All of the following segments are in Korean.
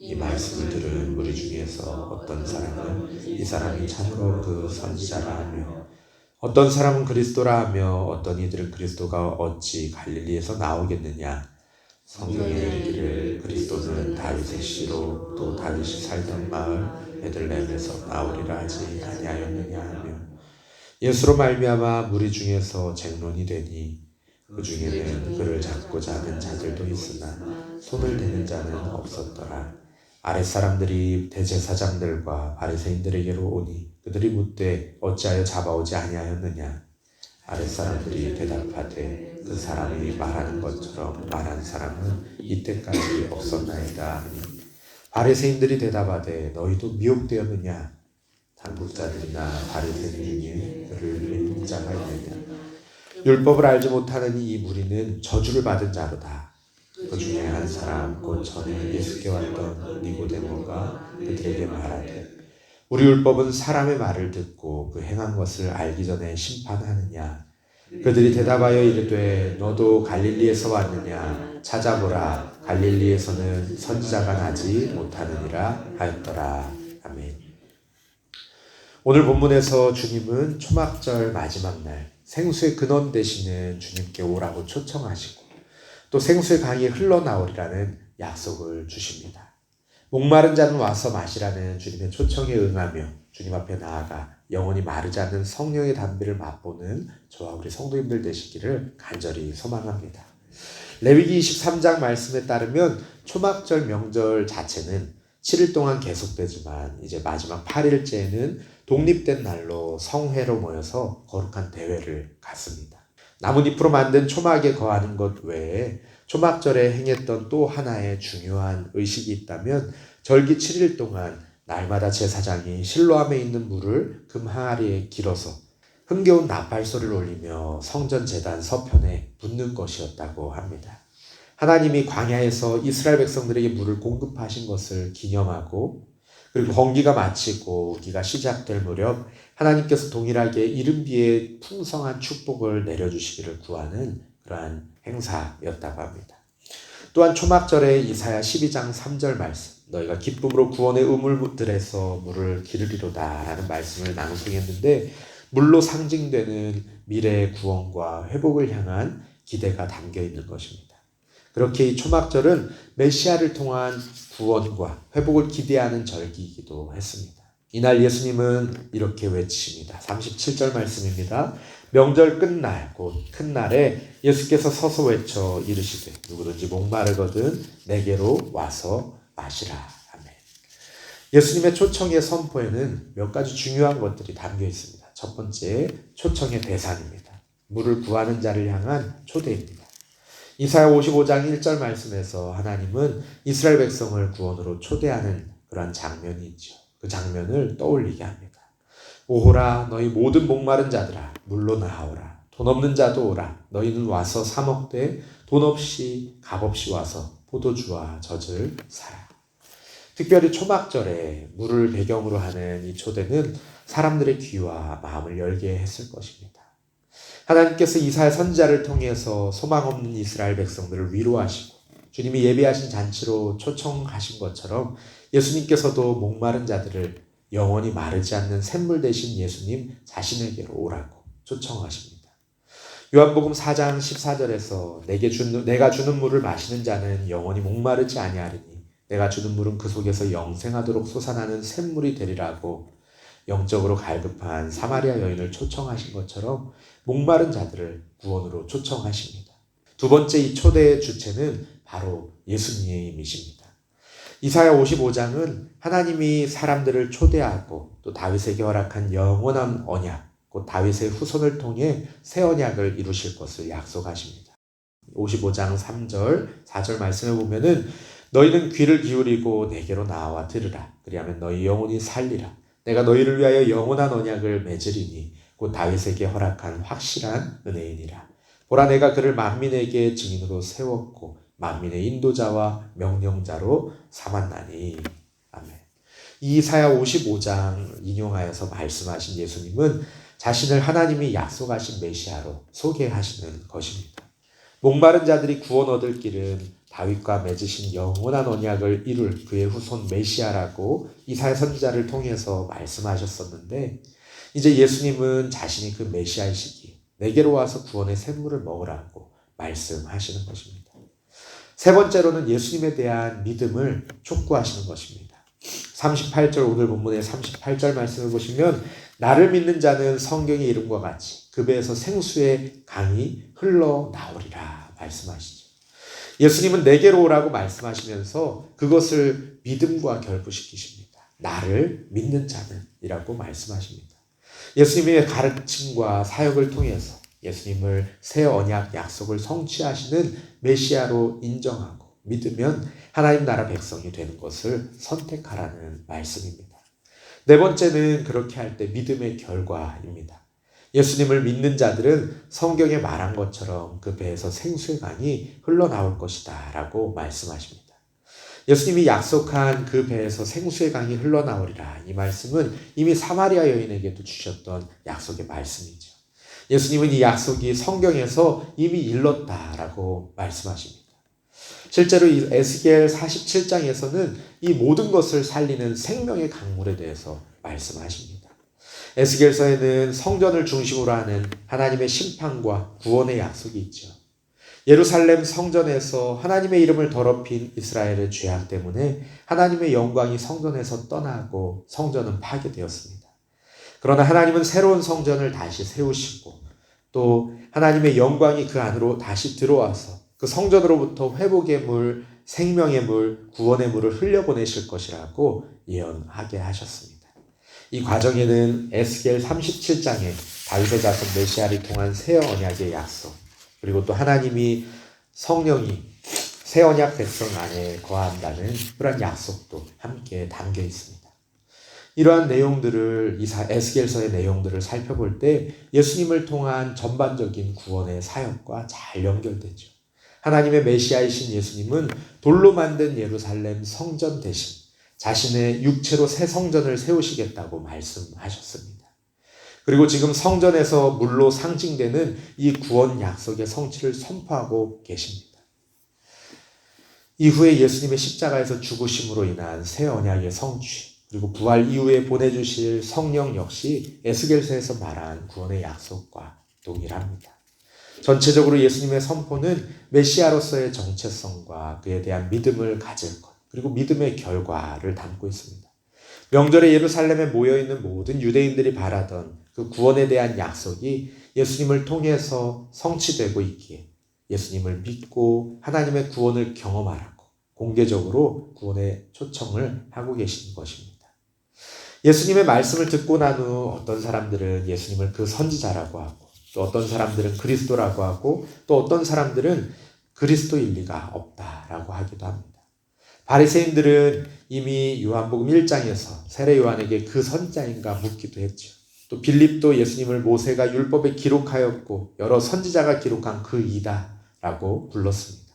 이 말씀을 들은 무리 중에서 어떤 사람은 이 사람이 참으로 그 선지자라 하며 어떤 사람은 그리스도라 하며 어떤 이들은 그리스도가 어찌 갈릴리에서 나오겠느냐 성경에 이르기를 그리스도는 다윗의 씨로 또 다윗이 살던 마을 베들레헴에서 나오리라 하지 아니하였느냐 하며 예수로 말미암아 무리 중에서 쟁론이 되니 그 중에는 그를 잡고자 하는 자들도 있으나 손을 대는 자는 없었더라. 아랫사람들이 대제사장들과 바리새인들에게로 오니 그들이 묻되 어찌하여 잡아오지 아니하였느냐? 아랫사람들이 대답하되 그 사람이 말하는 것처럼 말한 사람은 이때까지 없었나이다 바리새인들이 대답하되 너희도 미혹되었느냐? 당국자들이나 바리새인 중에 그를 믿는 자가 있느냐? 율법을 알지 못하는 이 무리는 저주를 받은 자로다 그 중에 한 사람 곧 전에 예수께 왔던 니고데모가 그들에게 말하되 우리 율법은 사람의 말을 듣고 그 행한 것을 알기 전에 심판하느냐? 그들이 대답하여 이르되 너도 갈릴리에서 왔느냐? 찾아보라. 갈릴리에서는 선지자가 나지 못하느니라 하였더라. 아멘. 오늘 본문에서 주님은 초막절 마지막 날 생수의 근원 되시는 주님께 오라고 초청하시고 또 생수의 강이 흘러나오리라는 약속을 주십니다. 목마른 자는 와서 마시라는 주님의 초청에 응하며 주님 앞에 나아가 영원히 마르지 않는 성령의 담비를 맛보는 저와 우리 성도님들 되시기를 간절히 소망합니다. 레위기 23장 말씀에 따르면 초막절 명절 자체는 7일 동안 계속되지만 이제 마지막 8일째는 독립된 날로 성회로 모여서 거룩한 대회를 갖습니다. 나뭇잎으로 만든 초막에 거하는 것 외에 초막절에 행했던 또 하나의 중요한 의식이 있다면 절기 7일 동안 날마다 제사장이 실로함에 있는 물을 금 항아리에 길어서 흥겨운 나팔 소리를 올리며 성전 재단 서편에 붓는 것이었다고 합니다. 하나님이 광야에서 이스라엘 백성들에게 물을 공급하신 것을 기념하고 그리고 건기가 마치고 우기가 시작될 무렵 하나님께서 동일하게 이른비에 풍성한 축복을 내려주시기를 구하는 그러한 행사였다고 합니다. 또한 초막절에 이사야 12장 3절 말씀 너희가 기쁨으로 구원의 우물들에서 물을 기르리로다 라는 말씀을 낭송했는데 물로 상징되는 미래의 구원과 회복을 향한 기대가 담겨 있는 것입니다. 그렇게 이 초막절은 메시아를 통한 구원과 회복을 기대하는 절기이기도 했습니다. 이날 예수님은 이렇게 외치십니다. 37절 말씀입니다. 명절 끝날 곧 큰 날에 예수께서 서서 외쳐 이르시되 누구든지 목마르거든 내게로 와서 마시라. 아멘. 예수님의 초청의 선포에는 몇 가지 중요한 것들이 담겨 있습니다. 첫 번째 초청의 대상입니다. 물을 구하는 자를 향한 초대입니다. 이사야 55장 1절 말씀에서 하나님은 이스라엘 백성을 구원으로 초대하는 그러한 장면이 있죠. 그 장면을 떠올리게 합니다. 오호라 너희 모든 목마른 자들아 물로 나오라 돈 없는 자도 오라 너희는 와서 사 먹되 돈 없이 값 없이 와서 포도주와 젖을 사라. 특별히 초막절에 물을 배경으로 하는 이 초대는 사람들의 귀와 마음을 열게 했을 것입니다. 하나님께서 이사야 선자를 통해서 소망 없는 이스라엘 백성들을 위로하시고 주님이 예비하신 잔치로 초청하신 것처럼 예수님께서도 목마른 자들을 영원히 마르지 않는 샘물 대신 예수님 자신에게로 오라고 초청하십니다. 요한복음 4장 14절에서 내게 주는, 내가 주는 물을 마시는 자는 영원히 목마르지 아니하리니 내가 주는 물은 그 속에서 영생하도록 솟아나는 샘물이 되리라고 영적으로 갈급한 사마리아 여인을 초청하신 것처럼 목마른 자들을 구원으로 초청하십니다. 두 번째 이 초대의 주체는 바로 예수님이십니다. 이사야 55장은 하나님이 사람들을 초대하고 또 다윗에게 허락한 영원한 언약, 곧 다윗의 후손을 통해 새 언약을 이루실 것을 약속하십니다. 55장 3절, 4절 말씀을 보면은 너희는 귀를 기울이고 내게로 나와 들으라. 그리하면 너희 영혼이 살리라. 내가 너희를 위하여 영원한 언약을 맺으리니 곧 다윗에게 허락한 확실한 은혜이니라. 보라 내가 그를 만민에게 증인으로 세웠고 만민의 인도자와 명령자로 삼았나니. 아멘. 이사야 55장 인용하여서 말씀하신 예수님은 자신을 하나님이 약속하신 메시아로 소개하시는 것입니다. 목마른 자들이 구원 얻을 길은 다윗과 맺으신 영원한 언약을 이룰 그의 후손 메시아라고 이사야 선지자를 통해서 말씀하셨었는데 이제 예수님은 자신이 그 메시아이시기 내게로 와서 구원의 샘물을 먹으라고 말씀하시는 것입니다. 세 번째로는 예수님에 대한 믿음을 촉구하시는 것입니다. 38절 오늘 본문의 38절 말씀을 보시면 나를 믿는 자는 성경의 이름과 같이 그 배에서 생수의 강이 흘러 나오리라 말씀하시죠. 예수님은 내게로 오라고 말씀하시면서 그것을 믿음과 결부시키십니다. 나를 믿는 자는이라고 말씀하십니다. 예수님의 가르침과 사역을 통해서 예수님을 새 언약 약속을 성취하시는 메시아로 인정하고 믿으면 하나님 나라 백성이 되는 것을 선택하라는 말씀입니다. 네 번째는 그렇게 할 때 믿음의 결과입니다. 예수님을 믿는 자들은 성경에 말한 것처럼 그 배에서 생수의 강이 흘러나올 것이다 라고 말씀하십니다. 예수님이 약속한 그 배에서 생수의 강이 흘러나오리라. 이 말씀은 이미 사마리아 여인에게도 주셨던 약속의 말씀이죠. 예수님은 이 약속이 성경에서 이미 일렀다라고 말씀하십니다. 실제로 이 에스겔 47장에서는 이 모든 것을 살리는 생명의 강물에 대해서 말씀하십니다. 에스겔서에는 성전을 중심으로 하는 하나님의 심판과 구원의 약속이 있죠. 예루살렘 성전에서 하나님의 이름을 더럽힌 이스라엘의 죄악 때문에 하나님의 영광이 성전에서 떠나고 성전은 파괴되었습니다. 그러나 하나님은 새로운 성전을 다시 세우시고 또 하나님의 영광이 그 안으로 다시 들어와서 그 성전으로부터 회복의 물, 생명의 물, 구원의 물을 흘려보내실 것이라고 예언하게 하셨습니다. 이 과정에는 에스겔 37장에 다윗의 자손 메시아를 통한 새 언약의 약속, 그리고 또 하나님이 성령이 새 언약 백성 안에 거한다는 그런 약속도 함께 담겨 있습니다. 이러한 내용들을 이사 에스겔서의 내용들을 살펴볼 때 예수님을 통한 전반적인 구원의 사역과 잘 연결되죠. 하나님의 메시아이신 예수님은 돌로 만든 예루살렘 성전 대신 자신의 육체로 새 성전을 세우시겠다고 말씀하셨습니다. 그리고 지금 성전에서 물로 상징되는 이 구원 약속의 성취를 선포하고 계십니다. 이후에 예수님의 십자가에서 죽으심으로 인한 새 언약의 성취, 그리고 부활 이후에 보내주실 성령 역시 에스겔서에서 말한 구원의 약속과 동일합니다. 전체적으로 예수님의 선포는 메시아로서의 정체성과 그에 대한 믿음을 가질 것, 그리고 믿음의 결과를 담고 있습니다. 명절에 예루살렘에 모여있는 모든 유대인들이 바라던 그 구원에 대한 약속이 예수님을 통해서 성취되고 있기에 예수님을 믿고 하나님의 구원을 경험하라고 공개적으로 구원의 초청을 하고 계시는 것입니다. 예수님의 말씀을 듣고 난 후 어떤 사람들은 예수님을 그 선지자라고 하고 또 어떤 사람들은 그리스도라고 하고 또 어떤 사람들은 그리스도일 리가 없다라고 하기도 합니다. 바리새인들은 이미 요한복음 1장에서 세례 요한에게 그 선자인가 묻기도 했죠. 또 빌립도 예수님을 모세가 율법에 기록하였고 여러 선지자가 기록한 그 이다라고 불렀습니다.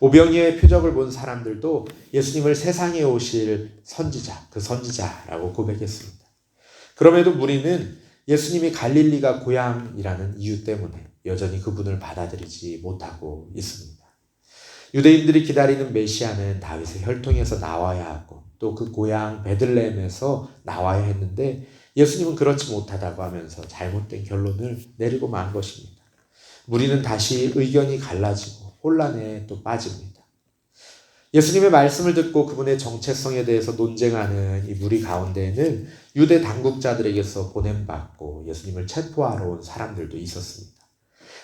오병이의 표적을 본 사람들도 예수님을 세상에 오실 선지자, 그 선지자라고 고백했습니다. 그럼에도 무리는 예수님이 갈릴리가 고향이라는 이유 때문에 여전히 그분을 받아들이지 못하고 있습니다. 유대인들이 기다리는 메시아는 다윗의 혈통에서 나와야 하고 또 그 고향 베들레헴에서 나와야 했는데 예수님은 그렇지 못하다고 하면서 잘못된 결론을 내리고 만 것입니다. 무리는 다시 의견이 갈라지고 혼란에 또 빠집니다. 예수님의 말씀을 듣고 그분의 정체성에 대해서 논쟁하는 이 무리 가운데에는 유대 당국자들에게서 보냄받고 예수님을 체포하러 온 사람들도 있었습니다.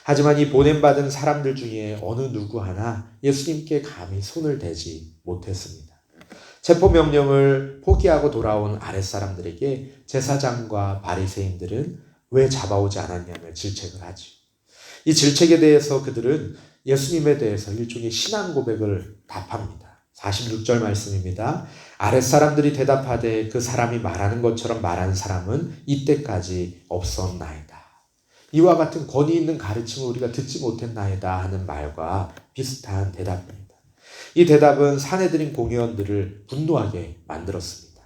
하지만 이 보냄받은 사람들 중에 어느 누구 하나 예수님께 감히 손을 대지 못했습니다. 체포 명령을 포기하고 돌아온 아랫사람들에게 제사장과 바리새인들은 왜 잡아오지 않았냐며 질책을 하지. 이 질책에 대해서 그들은 예수님에 대해서 일종의 신앙 고백을 답합니다. 46절 말씀입니다. 아랫사람들이 대답하되 그 사람이 말하는 것처럼 말한 사람은 이때까지 없었나이다. 이와 같은 권위 있는 가르침을 우리가 듣지 못했나이다 하는 말과 비슷한 대답입니다. 이 대답은 사내들인 공회원들을 분노하게 만들었습니다.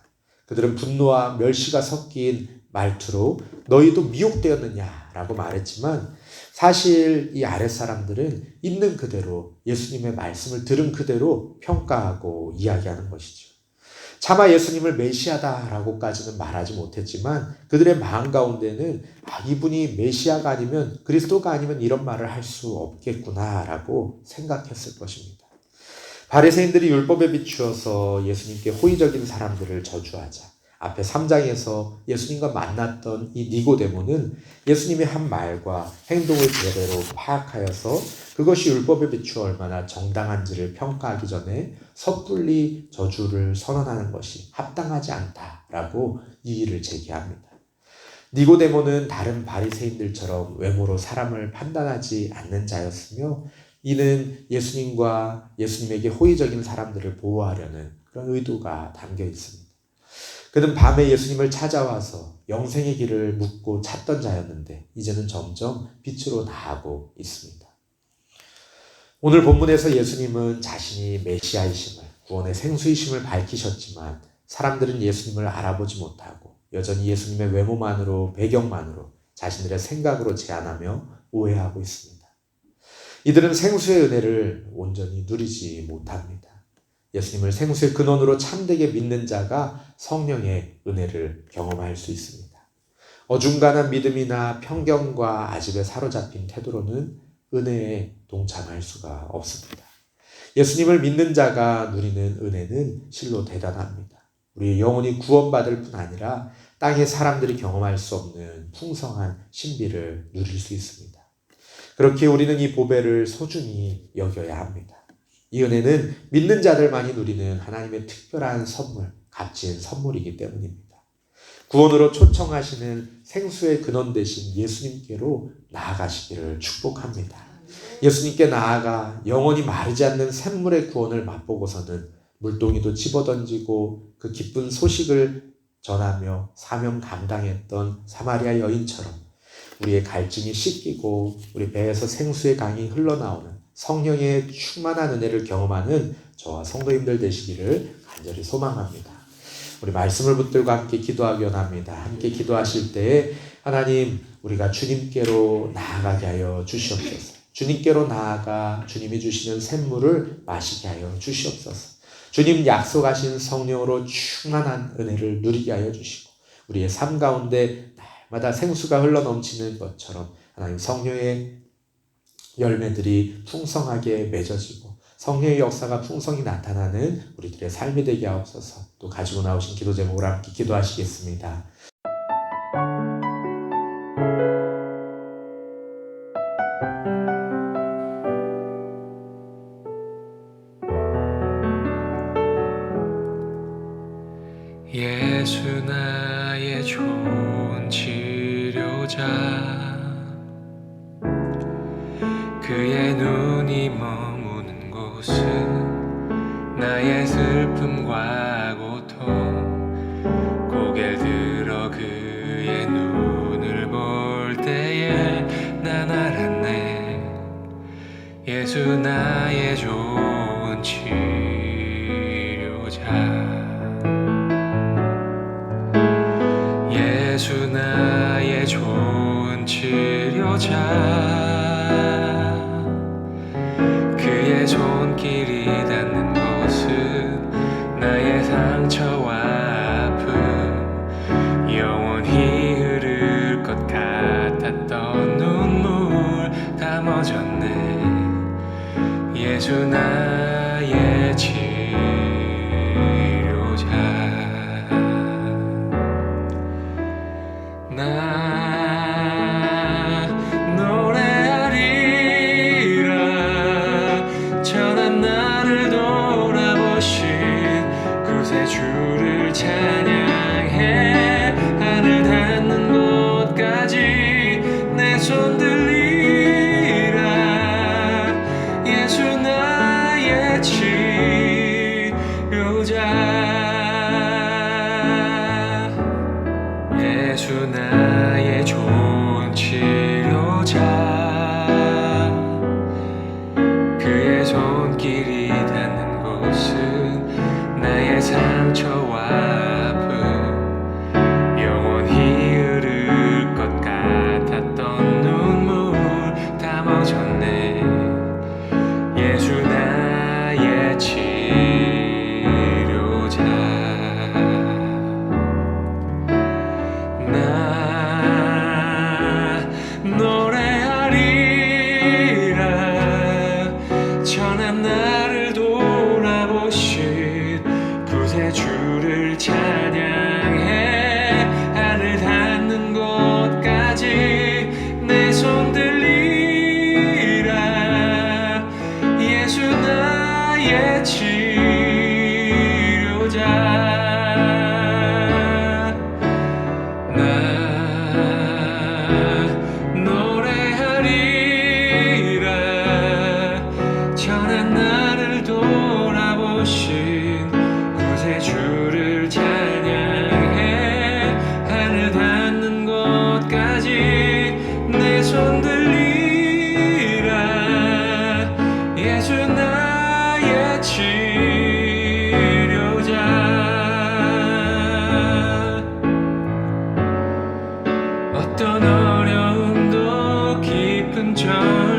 그들은 분노와 멸시가 섞인 말투로 너희도 미혹되었느냐라고 말했지만 사실 이 아랫사람들은 있는 그대로 예수님의 말씀을 들은 그대로 평가하고 이야기하는 것이죠. 차마 예수님을 메시아다라고까지는 말하지 못했지만 그들의 마음 가운데는 아, 이분이 메시아가 아니면 그리스도가 아니면 이런 말을 할 수 없겠구나라고 생각했을 것입니다. 바리새인들이 율법에 비추어서 예수님께 호의적인 사람들을 저주하자 앞에 3장에서 예수님과 만났던 이 니고데모는 예수님의 한 말과 행동을 제대로 파악하여서 그것이 율법에 비추어 얼마나 정당한지를 평가하기 전에 섣불리 저주를 선언하는 것이 합당하지 않다라고 이의를 제기합니다. 니고데모는 다른 바리새인들처럼 외모로 사람을 판단하지 않는 자였으며 이는 예수님과 예수님에게 호의적인 사람들을 보호하려는 그런 의도가 담겨 있습니다. 그는 밤에 예수님을 찾아와서 영생의 길을 묻고 찾던 자였는데 이제는 점점 빛으로 나아가고 있습니다. 오늘 본문에서 예수님은 자신이 메시아이심을 구원의 생수이심을 밝히셨지만 사람들은 예수님을 알아보지 못하고 여전히 예수님의 외모만으로 배경만으로 자신들의 생각으로 제안하며 오해하고 있습니다. 이들은 생수의 은혜를 온전히 누리지 못합니다. 예수님을 생수의 근원으로 참되게 믿는 자가 성령의 은혜를 경험할 수 있습니다. 어중간한 믿음이나 편견과 아집에 사로잡힌 태도로는 은혜에 동참할 수가 없습니다. 예수님을 믿는 자가 누리는 은혜는 실로 대단합니다. 우리의 영혼이 구원받을 뿐 아니라 땅의 사람들이 경험할 수 없는 풍성한 신비를 누릴 수 있습니다. 그렇게 우리는 이 보배를 소중히 여겨야 합니다. 이 은혜는 믿는 자들만이 누리는 하나님의 특별한 선물, 값진 선물이기 때문입니다. 구원으로 초청하시는 생수의 근원 되신 예수님께로 나아가시기를 축복합니다. 예수님께 나아가 영원히 마르지 않는 샘물의 구원을 맛보고서는 물동이도 집어던지고 그 기쁜 소식을 전하며 사명 감당했던 사마리아 여인처럼 우리의 갈증이 씻기고 우리 배에서 생수의 강이 흘러나오는 성령의 충만한 은혜를 경험하는 저와 성도님들 되시기를 간절히 소망합니다. 우리 말씀을 붙들고 함께 기도하기 원합니다. 함께 기도하실 때에 하나님 우리가 주님께로 나아가게 하여 주시옵소서. 주님께로 나아가 주님이 주시는 샘물을 마시게 하여 주시옵소서. 주님 약속하신 성령으로 충만한 은혜를 누리게 하여 주시고 우리의 삶 가운데 날마다 생수가 흘러 넘치는 것처럼 하나님 성령의 열매들이 풍성하게 맺어지고 성령의 역사가 풍성히 나타나는 우리들의 삶이 되게 하옵소서. 또 가지고 나오신 기도 제목을 함께 기도하시겠습니다. 예수 나의 좋은 치 나 손길이 어떤 어려움도 깊은 절